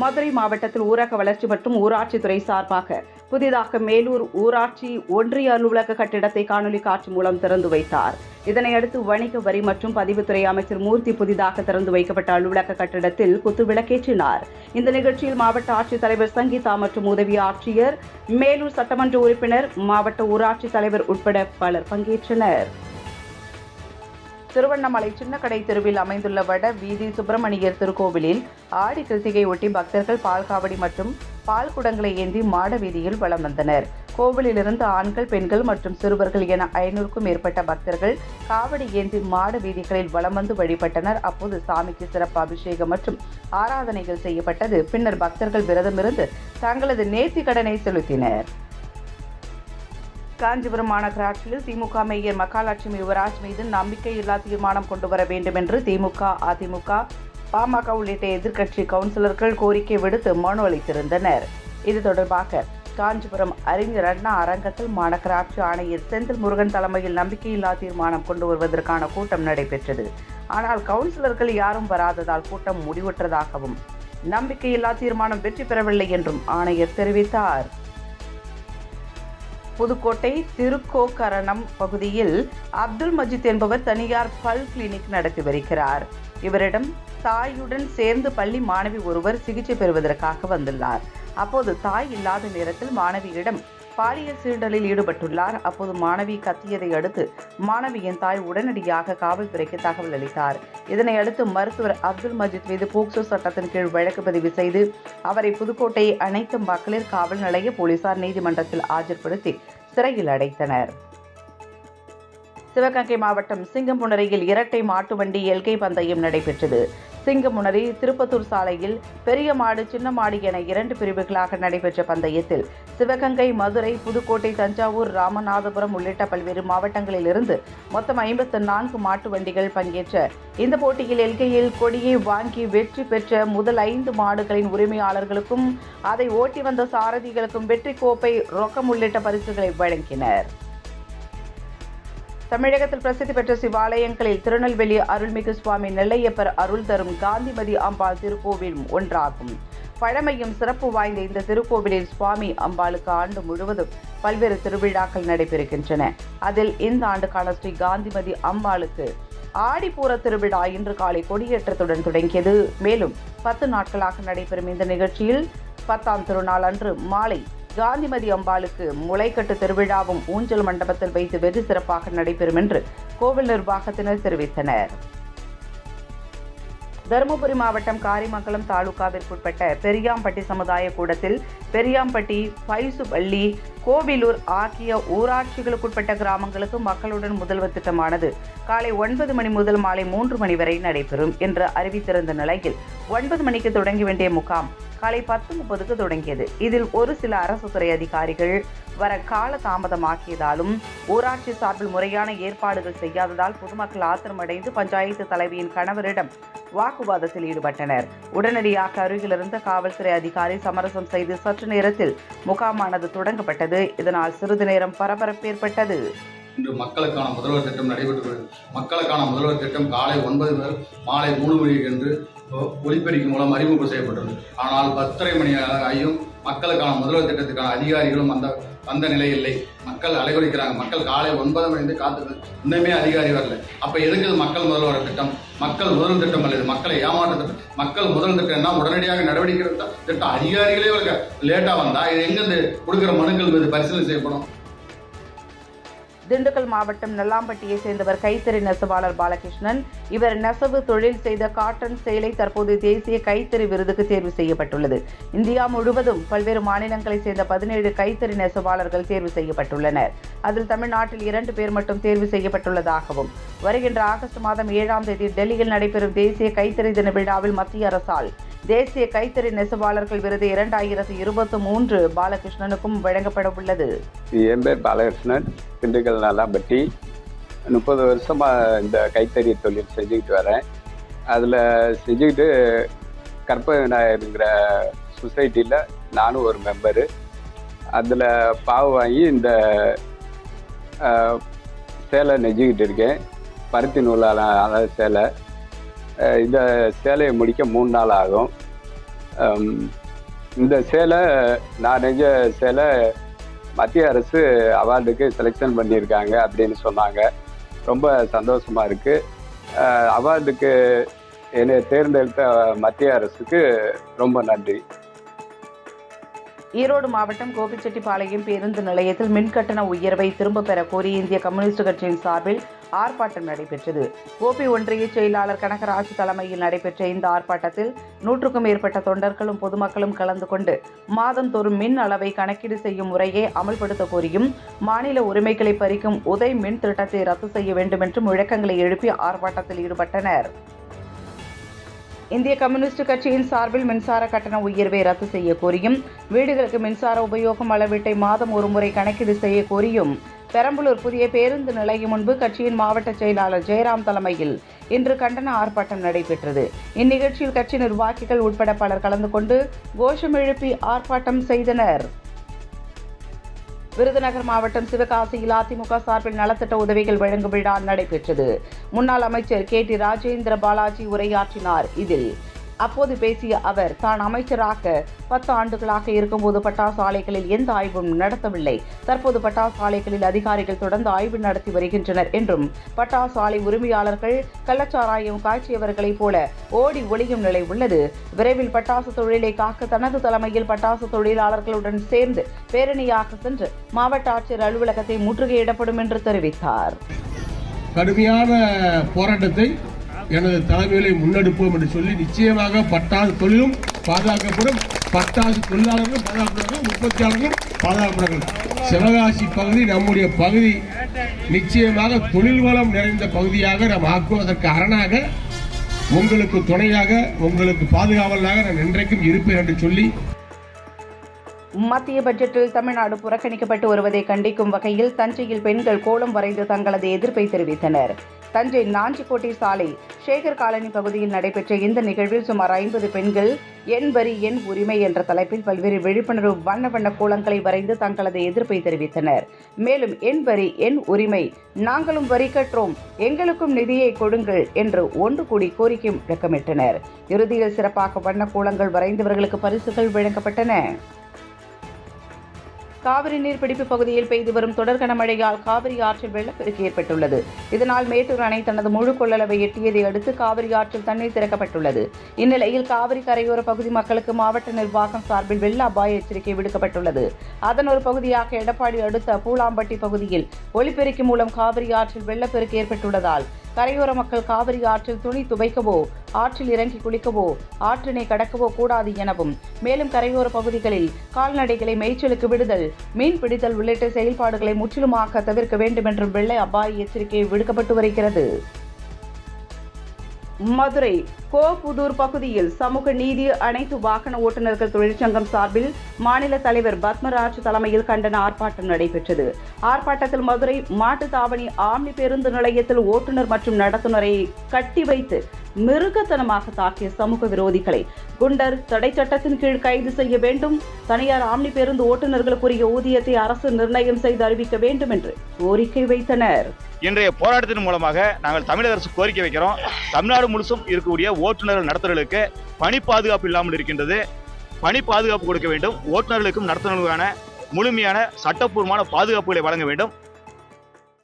மதுரை மாவட்டத்தில் ஊரக வளர்ச்சி மற்றும் ஊராட்சித்துறை சார்பாக புதிதாக மேலூர் ஊராட்சி ஒன்றிய அலுவலக கட்டிடத்தை காணொலி காட்சி மூலம் திறந்து வைத்தார். இதனையடுத்து வணிக வரி மற்றும் பதிவுத்துறை அமைச்சர் மூர்த்தி புதிதாக திறந்து வைக்கப்பட்ட அலுவலக கட்டிடத்தில் குத்துவிளக்கேற்றினார் இந்த நிகழ்ச்சியில் மாவட்ட ஆட்சித்தலைவர் சங்கீதா மற்றும் உதவி ஆட்சியர் மேலூர் சட்டமன்ற உறுப்பினர் மாவட்ட ஊராட்சி தலைவர் உட்பட பலர் பங்கேற்றனர். திருவண்ணாமலை சின்னக்கடை தெருவில் அமைந்துள்ள வட வீதி சுப்பிரமணியர் திருக்கோவிலில் ஆடி கிருத்திகை ஒட்டி பக்தர்கள் பால் காவடி மற்றும் பால் குடங்களை ஏந்தி மாட வீதியில் வலம் வந்தனர். கோவிலிலிருந்து ஆண்கள் பெண்கள் மற்றும் சிறுவர்கள் என ஐநூறுக்கும் மேற்பட்ட பக்தர்கள் காவடி ஏந்தி மாட வீதிகளில் வலம் வந்து வழிபட்டனர். அப்போது சாமிக்கு சிறப்பு அபிஷேகம் மற்றும் ஆராதனைகள் செய்யப்பட்டது. பின்னர் பக்தர்கள் விரதமிருந்து தங்களது நேர்த்தி கடனை செலுத்தினர். காஞ்சிபுரம் மாநகராட்சியில் திமுக மேயர் மகாலட்சுமி யுவராஜ் மீது நம்பிக்கையில்லா தீர்மானம் கொண்டு வர வேண்டும் என்று திமுக அதிமுக பாமக உள்ளிட்ட எதிர்க்கட்சி கவுன்சிலர்கள் கோரிக்கை விடுத்து மனு அளித்திருந்தனர். இது தொடர்பாக காஞ்சிபுரம் அறிஞர் அண்ணா அரங்கத்தில் மாநகராட்சி ஆணையர் செந்தில் முருகன் தலைமையில் நம்பிக்கையில்லா தீர்மானம் கொண்டு வருவதற்கான கூட்டம் நடைபெற்றது. ஆனால் கவுன்சிலர்கள் யாரும் வராததால் கூட்டம் முடிவுற்றதாகவும் நம்பிக்கையில்லா தீர்மானம் வெற்றி பெறவில்லை என்றும் ஆணையர் தெரிவித்தார். புதுக்கோட்டை திருக்கோக்கரணம் பகுதியில் அப்துல் மஜித் என்பவர் தனியார் பல் கிளினிக் நடத்தி வருகிறார். இவரிடம் தாயுடன் சேர்ந்து பள்ளி மாணவி ஒருவர் சிகிச்சை பெறுவதற்காக வந்துள்ளார். அப்போது தாய் இல்லாத நேரத்தில் மாணவியிடம் பாலியல் சீண்டலில் ஈடுபட்டுள்ளார். அப்போது மாணவி கத்தியதை அடுத்து மாணவியின் தாய் உடனடியாக காவல்துறைக்கு தகவல் அளித்தார். இதனை அடுத்து மருத்துவர் அப்துல் மஜித் மீது போக்சோ சட்டத்தின் கீழ் வழக்கு பதிவு செய்து அவரை புதுக்கோட்டை அனைத்து மகளிர் காவல் நிலைய போலீசார் நீதிமன்றத்தில் ஆஜர்படுத்தி சிறையில் அடைத்தனர். சிவகங்கை மாவட்டம் சிங்கம்புணரையில் இரட்டை மாட்டு வண்டி எல்கை பந்தயம் நடைபெற்றது. சிங்கமுனரி திருப்பத்தூர் சாலையில் பெரிய மாடு சின்ன மாடு என இரண்டு பிரிவுகளாக நடைபெற்ற பந்தயத்தில் சிவகங்கை மதுரை புதுக்கோட்டை தஞ்சாவூர் ராமநாதபுரம் உள்ளிட்ட பல்வேறு மாவட்டங்களிலிருந்து மொத்தம் ஐம்பத்து நான்கு மாட்டு வண்டிகள் பங்கேற்ற இந்த போட்டியில் எல்கையில் கொடியை வாங்கி வெற்றி பெற்ற முதல் ஐந்து மாடுகளின் உரிமையாளர்களுக்கும் அதை ஓட்டி வந்த சாரதிகளுக்கும் வெற்றி கோப்பை ரொக்கம் உள்ளிட்ட பரிசுகளை வழங்கினர். தமிழகத்தில் பிரசித்தி பெற்ற சிவாலயங்களில் திருநெல்வேலி அருள்மிகு சுவாமி நெல்லையப்பர் அருள் தரும் காந்திமதி அம்பாள் திருக்கோவிலும் ஒன்றாகும். பழமையும் சிறப்பு வாய்ந்த இந்த திருக்கோவிலில் சுவாமி அம்பாளுக்கு ஆண்டு முழுவதும் பல்வேறு திருவிழாக்கள் நடைபெறுகின்றன. அதில் இந்த ஆண்டுக்கான ஸ்ரீ காந்திமதி அம்பாளுக்கு ஆடிப்பூர திருவிழா இன்று காலை கொடியேற்றத்துடன் தொடங்கியது. மேலும் பத்து நாட்களாக நடைபெறும் இந்த நிகழ்ச்சியில் பத்தாம் திருநாள் அன்று மாலை காந்திமதி அம்பாளுக்கு முளைக்கட்டு திருவிழாவும் ஊஞ்சல் மண்டபத்தில் வைத்து வெகு சிறப்பாக நடைபெறும் என்று கோவில் நிர்வாகத்தினர் தெரிவித்தனர். தருமபுரி மாவட்டம் காரிமங்கலம் தாலுகாவிற்குட்பட்ட பெரியாம்பட்டி சமுதாய கூடத்தில் பெரியாம்பட்டி பைசுபள்ளி கோவிலூர் ஆகிய ஊராட்சிகளுக்குட்பட்ட கிராமங்களுக்கு மக்களுடன் முதல்வர் திட்டமானது காலை ஒன்பது மணி முதல் மாலை மூன்று மணி வரை நடைபெறும் என்று அறிவித்திருந்த நிலையில் ஒன்பது மணிக்கு தொடங்கி வேண்டிய முகாம் காலை பத்து முப்பதுக்கு தொடங்கியது. இதில் ஒரு சில அரசு துறை அதிகாரிகள் வர கால தாமதமாக்கியதாலும் ஊராட்சி சார்பில் முறையான ஏற்பாடுகள் செய்யாததால் பொதுமக்கள் ஆத்திரமடைந்து பஞ்சாயத்து தலைவியின் கணவரிடம் வாக்குவாதத்தில் ஈடுபட்டனர். உடனடியாக அருகிலிருந்த காவல்துறை அதிகாரி சமரசம் செய்து சற்று நேரத்தில் முகாமானது தொடங்கப்பட்டது. இதனால் சிறிது நேரம் பரபரப்பு ஏற்பட்டது. இன்று மக்களுக்கான முதல்வர் திட்டம் நடைபெற்று வருகிறது மக்களுக்கான முதல்வர் திட்டம் காலை ஒன்பது முதல் மாலை மூணு மணிக்கு என்று ஒ- ஒலிபெருக்கி மூலம் அறிமுகம் செய்யப்பட்டது. ஆனால் பத்தரை மணி ஆகியும் மக்களுக்கான முதல்வர் திட்டத்துக்கான அதிகாரிகளும் அந்த வந்த நிலை இல்லை. மக்கள் அலைகுறிக்கிறாங்க மக்கள் காலை ஒன்பது மணிந்து காத்துக்கு இன்னுமே அதிகாரி வரல. அப்போ எதுக்கு மக்கள் முதல்வர் திட்டம்? மக்கள் முதல் திட்டம் அல்லது மக்களை ஏமாற்ற திட்டம். மக்கள் முதல் திட்டம் என்ன? உடனடியாக நடவடிக்கை எடுத்தால் திட்டம் அதிகாரிகளே லேட்டாக வந்தால் இது எங்கேருந்து கொடுக்குற மனுக்கள் மீது பரிசீலனை செய்யப்படும். திண்டுக்கல் மாவட்டம் நல்லாம்பட்டியை சேர்ந்தவர் கைத்தறி நெசவாளர் பாலகிருஷ்ணன். இவர் நெசவு தொழில் செய்த காட்டன் சேலை தற்போது தேசிய கைத்தறி விருதுக்கு தேர்வு செய்யப்பட்டுள்ளது. இந்தியா முழுவதும் பல்வேறு மாநிலங்களைச் சேர்ந்த பதினேழு கைத்தறி நெசவாளர்கள் தேர்வு செய்யப்பட்டுள்ளனர். அதில் தமிழ்நாட்டில் இரண்டு பேர் மட்டும் தேர்வு செய்யப்பட்டுள்ளதாகவும் வருகின்ற ஆகஸ்ட் மாதம் ஏழாம் தேதி டெல்லியில் நடைபெறும் தேசிய கைத்தறி தின விழாவில் மத்திய அரசால் தேசிய கைத்தறி நெசவாளர்கள் விருது இரண்டாயிரத்து இருபத்தி மூன்று பாலகிருஷ்ணனுக்கும் வழங்கப்பட உள்ளது. என் பேர் பாலகிருஷ்ணன் திண்டுக்கல் நல்லாம்பட்டி முப்பது வருஷமாக இந்த கைத்தறி தொழில் செஞ்சுக்கிட்டு வரேன். அதில் செஞ்சுக்கிட்டு கற்ப விநாயகருங்கிற சொசைட்டியில் நானும் ஒரு மெம்பரு. அதில் பாவு வாங்கி இந்த சேலை நெஞ்சுக்கிட்டு இருக்கேன். பருத்தி நூலால் அதாவது சேலை. இந்த சேலையை முடிக்க மூணு நாள் ஆகும். இந்த சேலை நான் நெஞ்ச சேலை மத்திய அரசு அவார்டுக்கு செலெக்ஷன் பண்ணியிருக்காங்க அப்படின்னு சொன்னாங்க. ரொம்ப சந்தோஷமாக இருக்குது அவார்டுக்கு என்னை தேர்ந்தெடுத்த மத்திய அரசுக்கு ரொம்ப நன்றி. ஈரோடு மாவட்டம் கோபிச்செட்டிப்பாளையம் பேருந்து நிலையத்தில் மின் கட்டண உயர்வை திரும்பப் பெற கோரி இந்திய கம்யூனிஸ்ட் கட்சியின் சார்பில் ஆர்ப்பாட்டம் நடைபெற்றது. கோபி ஒன்றிய செயலாளர் கனகராஜ் தலைமையில் நடைபெற்ற இந்த ஆர்ப்பாட்டத்தில் நூற்றுக்கும் மேற்பட்ட தொண்டர்களும் பொதுமக்களும் கலந்து கொண்டு மாதந்தோறும் மின் அளவை கணக்கீடு செய்யும் முறையை அமல்படுத்த கோரியும் மாநில உரிமைகளை பறிக்கும் உதய் மின் திட்டத்தை ரத்து செய்ய வேண்டும் என்று முழக்கங்களை எழுப்பி ஆர்ப்பாட்டத்தில் ஈடுபட்டனர். இந்திய கம்யூனிஸ்ட் கட்சியின் சார்பில் மின்சார கட்டண உயர்வை ரத்து செய்ய கோரியும் வீடுகளுக்கு மின்சார உபயோகம் அளவீட்டை மாதம் ஒருமுறை கணக்கீடு செய்ய கோரியும். பெரம்பலூர் புதிய பேருந்து நிலையம் முன்பு கட்சியின் மாவட்ட செயலாளர் ஜெயராம் தலைமையில் இன்று கண்டன ஆர்ப்பாட்டம் நடைபெற்றது. இந்நிகழ்ச்சியில் கட்சி நிர்வாகிகள் உட்பட பலர் கலந்து கொண்டு கோஷம் எழுப்பி ஆர்ப்பாட்டம் செய்தனர். விருதுநகர் மாவட்டம் சிவகாசியில் அதிமுக சார்பில் நலத்திட்ட உதவிகள் வழங்கும் விழா நடைபெற்றது. முன்னாள் அமைச்சர் கே டி ராஜேந்திர பாலாஜி உரையாற்றினார். இதில் அப்போது பேசிய அவர் தான் அமைச்சராக பத்து ஆண்டுகளாக இருக்கும்போது பட்டாசு ஆலைகளில் எந்த ஆய்வும் நடத்தவில்லை. தற்போது பட்டாசு ஆலைகளில் அதிகாரிகள் தொடர்ந்து ஆய்வு நடத்தி வருகின்றனர் என்றும் பட்டாசு ஆலை உரிமையாளர்கள் கள்ளச்சாராயம் காய்ச்சியவர்களைப் போல ஓடி ஒளியும் நிலை உள்ளது. விரைவில் பட்டாசு தொழிலை காக்க தனது தலைமையில் பட்டாசு தொழிலாளர்களுடன் சேர்ந்து பேரணியாக சென்று மாவட்ட ஆட்சியர் அலுவலகத்தை முற்றுகையிடப்படும் என்று தெரிவித்தார். கடுமையான போராட்டத்தை எனது தலைமையிலே முன்னெடுப்போம் என்று சொல்லி நிச்சயமாக பட்டாசு தொழிலும் பாதுகாக்கப்படும் பட்டாசு தொழிலாளர்களும் பாதுகாக்கப்படுவார்கள் உற்பத்தியாளர்களும் பாதுகாக்கப்படுவார்கள் சிவகாசி பகுதி நம்முடைய பகுதி. நிச்சயமாக தொழில் வளம் நிறைந்த பகுதியாக நாம் ஆக்குவதற்கு அரணாக உங்களுக்கு துணையாக உங்களுக்கு பாதுகாவலாக நான் என்றைக்கும் இருப்பேன் என்று சொல்லி. மத்திய பட்ஜெட்டில் தமிழ்நாடு புறக்கணிக்கப்பட்டு வருவதை கண்டிக்கும் வகையில் தஞ்சையில் பெண்கள் கோலம் வரைந்து தங்களது எதிர்ப்பை தெரிவித்தனர். தஞ்சை நாஞ்சிக்கோட்டை சாலை சேகர் காலனி பகுதியில் நடைபெற்ற இந்த நிகழ்வில் சுமார் ஐம்பது பெண்கள் என் வரி என் உரிமை என்ற தலைப்பில் பல்வேறு விழிப்புணர்வு வண்ண வண்ண கோலங்களை வரைந்து தங்களது எதிர்ப்பை தெரிவித்தனர். மேலும் என் வரி என் உரிமை நாங்களும் வரி கற்றோம் எங்களுக்கும் நிதியை கொடுங்கள் என்று ஒன்று கூடி கோரிக்கை முழக்கமிட்டனர் இறுதியில் சிறப்பாக வண்ண கோலங்கள் வரைந்தவர்களுக்கு பரிசுகள் வழங்கப்பட்டன. காவிரி நீர்பிடிப்பு பகுதியில் பெய்து வரும் தொடர் கனமழையால் காவிரி ஆற்றில் வெள்ளப்பெருக்கு ஏற்பட்டுள்ளது. இதனால் மேட்டூர் அணை தனது முழு கொள்ளளவை எட்டியதை அடுத்து காவிரி ஆற்றில் தண்ணீர் திறக்கப்பட்டுள்ளது. இந்நிலையில் காவிரி கரையோர பகுதி மக்களுக்கு மாவட்ட நிர்வாகம் சார்பில் வெள்ள அபாய எச்சரிக்கை விடுக்கப்பட்டுள்ளது. அதன் ஒரு பகுதியாக எடப்பாடி அடுத்த பூலாம்பட்டி பகுதியில் ஒலிபெருக்கி மூலம் காவிரி ஆற்றில் வெள்ளப்பெருக்கு ஏற்பட்டுள்ளதால் கரையோர மக்கள் காவிரி ஆற்றில் துணி துவைக்கவோ ஆற்றில் இறங்கி குளிக்கவோ ஆற்றினை கடக்கவோ கூடாது எனவும் மேலும் கரையோர பகுதிகளில் கால்நடைகளை மேய்ச்சலுக்கு விடுதல் மீன் பிடித்தல் உள்ளிட்ட செயல்பாடுகளை முற்றிலுமாக தவிர்க்க வேண்டும் என்றும் வெள்ளை அபாய எச்சரிக்கை விடுக்கப்பட்டு வருகிறது. மதுரை கோபுதூர் பகுதியில் சமூக நீதி அனைத்து வாகன ஓட்டுநர்கள் தொழிற்சங்கம் சார்பில் மாநில தலைவர் பத்மராஜ் தலைமையில் கண்டன ஆர்ப்பாட்டம் நடைபெற்றது. ஆர்ப்பாட்டத்தில் மதுரை மாட்டு தாவணி ஆம்னி பேருந்து நிலையத்தில் ஓட்டுநர் மற்றும் நடத்துனரை கட்டி வைத்து மிருகத்தனமாக தாக்கிய சமூக விரோதிகளை குண்டர் தடை சட்டத்தின் கீழ் கைது செய்ய வேண்டும். தனியார் ஆம்னி பேருந்து ஓட்டுநர்களுக்குரிய ஊதியத்தை அரசு நிர்ணயம் செய்து அறிவிக்க வேண்டும் என்று கோரிக்கை வைத்தனர். இன்றைய போராட்டத்தின் மூலமாக நாங்கள் தமிழக அரசு கோரிக்கை வைக்கிறோம். தமிழ்நாடு முழுசும் இருக்கக்கூடிய ஓட்டுநர்கள் நடத்துனர்களுக்கு பணி பாதுகாப்பு இல்லாமல் இருக்கின்றது. பணி பாதுகாப்பு கொடுக்க வேண்டும். ஓட்டுநர்களுக்கும் நடத்துனர்களுக்கான முழுமையான சட்டப்பூர்வமான பாதுகாப்புகளை வழங்க வேண்டும்.